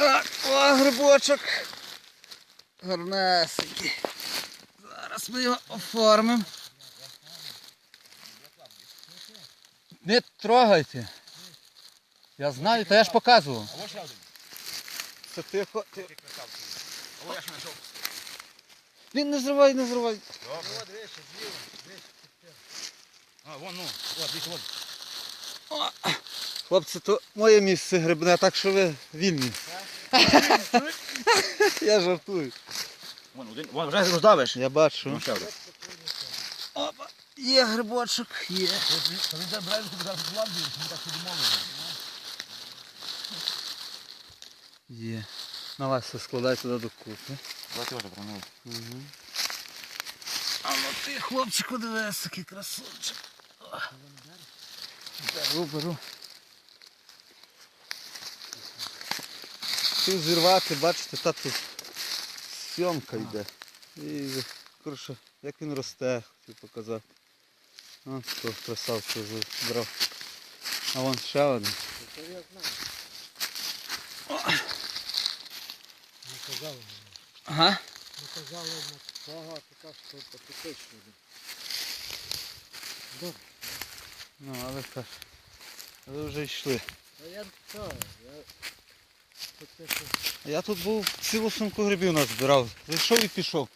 А, о, грибочок. Гарнесенький. Зараз ми його оформимо. Не трогайте. Я знаю, та я ж показував. А ось ще один. Це тихо, тихо. А я ще знайшов. Ні, не зривай, не зривай. Добре. А, вон, ну. О, дивіться, вон. О, Хлопці, то моє місце грибне, так що ви вільні. Я жартую. Вон, один. Вон, вже роздавиш. Я бачу. Ну, ще один. Опа, є грибочок, є. Та він де брали, тобі зараз Голландію, ми так мовили. Є. Давай все складай туди докупи. Давайте вже. Угу. А ну ти, хлопчику, дивись, який красунчик. О. Беру, беру. Хотів зірвати, бачите, та тут сьомка йде. І коротше, як він росте, хотів показати. Ось хто красавчик забрав. А вон ще один. Це я знаю. Не казали мені. Ага. Не казали на багато, так що поточно. Добре. Ну, але так. Ви вже йшли. А я так, я Я тут був цілу сумку грибів назбирав. Зайшов і пішов.